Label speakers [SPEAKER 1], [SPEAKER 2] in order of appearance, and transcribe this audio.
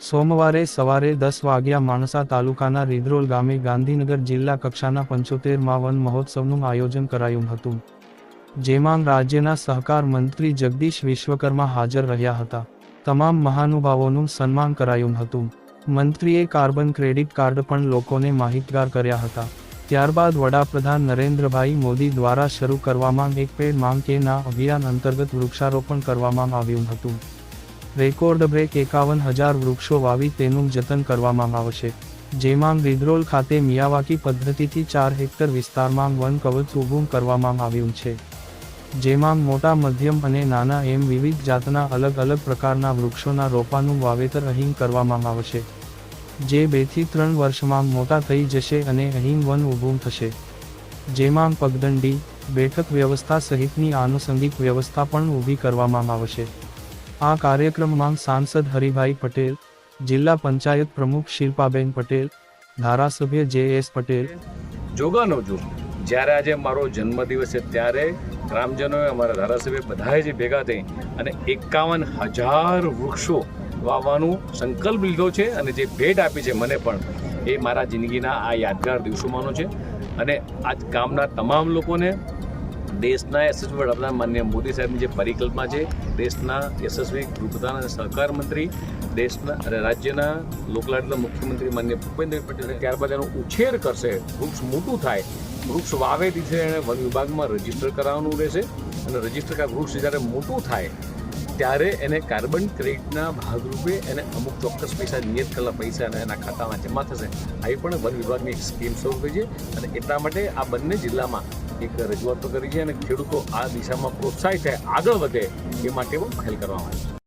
[SPEAKER 1] સોમવારે સવારે દસ વાગ્યા માણસા તાલુકાના રીધરોલ ગામે ગાંધીનગર જિલ્લા કક્ષાના પંચોતેરમાં વન મહોત્સવનું આયોજન કરાયું હતું, જેમાં રાજ્યના સહકાર મંત્રી જગદીશ વિશ્વકર્મા હાજર રહ્યા હતા. તમામ મહાનુભાવોનું સન્માન કરાયું હતું. મંત્રીએ કાર્બન ક્રેડિટ કાર્ડ પણ લોકોને માહિતગાર કર્યા હતા. ત્યારબાદ વડાપ્રધાન નરેન્દ્રભાઈ મોદી દ્વારા શરૂ કરવામાં એક પેડ માંગ કે અભિયાન અંતર્ગત વૃક્ષારોપણ કરવામાં આવ્યું હતું. રેકોર્ડ બ્રેક એકાવન હજાર વૃક્ષો વાવી તેનું જતન કરવામાં આવશે. જેમાં રીધરોલ ખાતે મિયાવાકી પદ્ધતિથી ચાર હેક્ટર વિસ્તારમાં વન કવચ ઊભું કરવામાં આવ્યું છે. જેમાં મોટા, મધ્યમ અને નાના એમ વિવિધ જાતના અલગ અલગ પ્રકારના વૃક્ષોના રોપાનું વાવેતર અહીં કરવામાં આવશે. જે બેથી ત્રણ વર્ષમાં મોટા થઈ જશે અને અહીં વન ઊભું થશે. જેમાં પગદંડી, બેઠક વ્યવસ્થા સહિતની આનુષંગિક વ્યવસ્થા પણ ઊભી કરવામાં આવશે. આ કાર્યક્રમમાં સાંસદ હરિભાઈ પટેલ, જિલ્લા પંચાયત પ્રમુખ શિલ્પાબેન પટેલ, ધારાસભ્ય જે એસ પટેલ.
[SPEAKER 2] જોગાનો જો જ્યારે આજે મારો જન્મદિવસ છે ત્યારે ગ્રામજનોએ અમારા ધારાસભ્ય બધાએ જે ભેગા થઈ અને એકાવન હજાર વૃક્ષો વાવવાનો સંકલ્પ લીધો છે અને જે ભેટ આપી છે મને પણ, એ મારા જિંદગીના આ યાદગાર દિવસોમાંનો છે. અને આજ ગામના તમામ લોકોને, દેશના યશસ્વી વડાપ્રધાન માન્ય મોદી સાહેબની જે પરિકલ્પના છે, દેશના યશસ્વી ગૃહપ્રધાન અને સહકાર મંત્રી, દેશના અને રાજ્યના લોકલાડલા મુખ્યમંત્રી માન્ય ભૂપેન્દ્ર પટેલ ત્યારબાદ એનો ઉછેર કરશે, વૃક્ષ મોટું થાય, વૃક્ષ વાવે તેથી એણે વન વિભાગમાં રજિસ્ટર કરાવવાનું રહેશે, અને રજિસ્ટર કરા વૃક્ષ જ્યારે મોટું થાય ત્યારે એને કાર્બન ક્રેડિટના ભાગરૂપે એને અમુક ચોક્કસ પૈસા, નિયત કરેલા પૈસા અને એના ખાતામાં જમા થશે. આવી પણ વન વિભાગની એક સ્કીમ થઈ છે અને એટલા માટે આ બંને જિલ્લામાં એક રજૂઆતો કરી છે અને ખેડૂતો આ દિશામાં પ્રોત્સાહિત થાય, આગળ વધે એ માટે પણ પહેલ કરવામાં આવી છે.